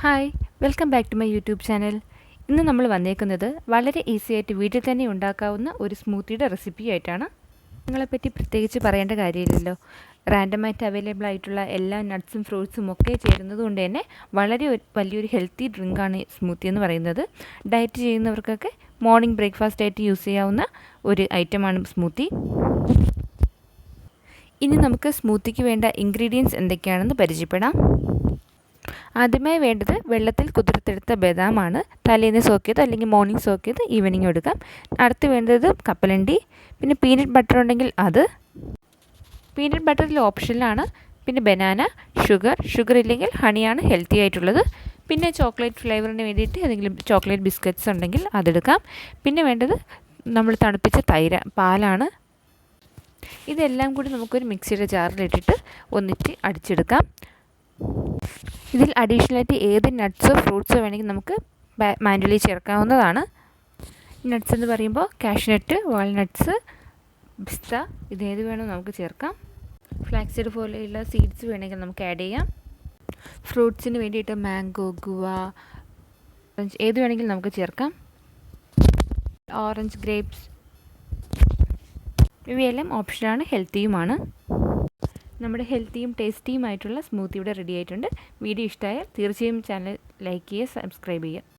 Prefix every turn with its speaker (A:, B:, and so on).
A: Hi welcome back to my YouTube channel ഇന്ന് നമ്മൾ വന്നേക്കുന്നത് വളരെ ഈസി ആയിട്ട് വീട്ടിൽ തന്നെ ഉണ്ടാക്കാവുന്ന ഒരു സ്മൂത്തിയുടെ റെസിപ്പി ആയിട്ടാണ്. നിങ്ങളെപ്പറ്റി പ്രത്യേകിച്ച് പറയേണ്ട കാര്യമില്ലല്ലോ. റാൻഡമായിട്ട് അവൈലബിൾ ആയിട്ടുള്ള എല്ലാ നട്ട്സും ഫ്രൂട്ട്സും ഒക്കെ ചേരുന്നത് കൊണ്ട് തന്നെ വളരെ വലിയൊരു ഹെൽത്തി ഡ്രിങ്കാണ് സ്മൂത്തി എന്ന് പറയുന്നത്. ഡയറ്റ് ചെയ്യുന്നവർക്കൊക്കെ മോർണിംഗ് ബ്രേക്ക്ഫാസ്റ്റ് ആയിട്ട് യൂസ് ചെയ്യാവുന്ന ഒരു ഐറ്റമാണ് സ്മൂത്തി ഇനി നമുക്ക് സ്മൂത്തിക്ക് വേണ്ട ഇൻഗ്രീഡിയൻസ് എന്തൊക്കെയാണെന്ന് പരിചയപ്പെടാം. ആദ്യമായി വേണ്ടത് വെള്ളത്തിൽ കുതിർത്തെടുത്ത ബദാമാണ്. തലേന്ന് സോക്ക് ചെയ്ത് അല്ലെങ്കിൽ മോർണിംഗ് സോക്ക് ചെയ്ത് ഈവനിങ് എടുക്കാം. അടുത്ത് വേണ്ടത് കപ്പലണ്ടി. പിന്നെ പീനട്ട് ബട്ടർ ഉണ്ടെങ്കിൽ അത്. പീനട്ട് ബട്ടറിൽ ഓപ്ഷനിലാണ് പിന്നെ ബനാന ഷുഗർ ഷുഗർ ഇല്ലെങ്കിൽ ഹണിയാണ് ഹെൽത്തി ആയിട്ടുള്ളത്. പിന്നെ ചോക്ലേറ്റ് ഫ്ലേവറിന് വേണ്ടിയിട്ട് ഏതെങ്കിലും ചോക്ലേറ്റ് ബിസ്ക്കറ്റ്സ് ഉണ്ടെങ്കിൽ അതെടുക്കാം. പിന്നെ വേണ്ടത് നമ്മൾ തണുപ്പിച്ച തൈര പാലാണ്. ഇതെല്ലാം കൂടി നമുക്കൊരു മിക്സിയുടെ ജാറിലിട്ടിട്ട് ഒന്നിച്ച് അടിച്ചെടുക്കാം. ഇതിൽ അഡീഷണലായിട്ട് ഏത് നട്ട്സോ ഫ്രൂട്ട്സോ വേണമെങ്കിൽ നമുക്ക് മാൻഡലി ചേർക്കാവുന്നതാണ്. നട്ട്സ് എന്ന് പറയുമ്പോൾ കാഷ്നട്ട് വാൾനട്ട്സ് പിസ്ത ഇതേത് വേണോ നമുക്ക് ചേർക്കാം. ഫ്ലാക്സീഡ് പോലെയുള്ള സീഡ്സ് വേണമെങ്കിൽ നമുക്ക് ആഡ് ചെയ്യാം. ഫ്രൂട്ട്സിന് വേണ്ടിയിട്ട് മാംഗോ ഗുവ ഏത് വേണമെങ്കിലും നമുക്ക് ചേർക്കാം. ഓറഞ്ച് ഗ്രേപ്സ് ഇവയെല്ലാം ഓപ്ഷനാണ് ഹെൽത്തിയുമാണ് നമ്മുടെ ഹെൽത്തിയും ടേസ്റ്റിയുമായിട്ടുള്ള സ്മൂത്തി ഇവിടെ റെഡി ആയിട്ടുണ്ട്. വീഡിയോ ഇഷ്ടമായാൽ തീർച്ചയായും ചാനൽ ലൈക്ക് ചെയ്യുക സബ്സ്ക്രൈബ് ചെയ്യുക.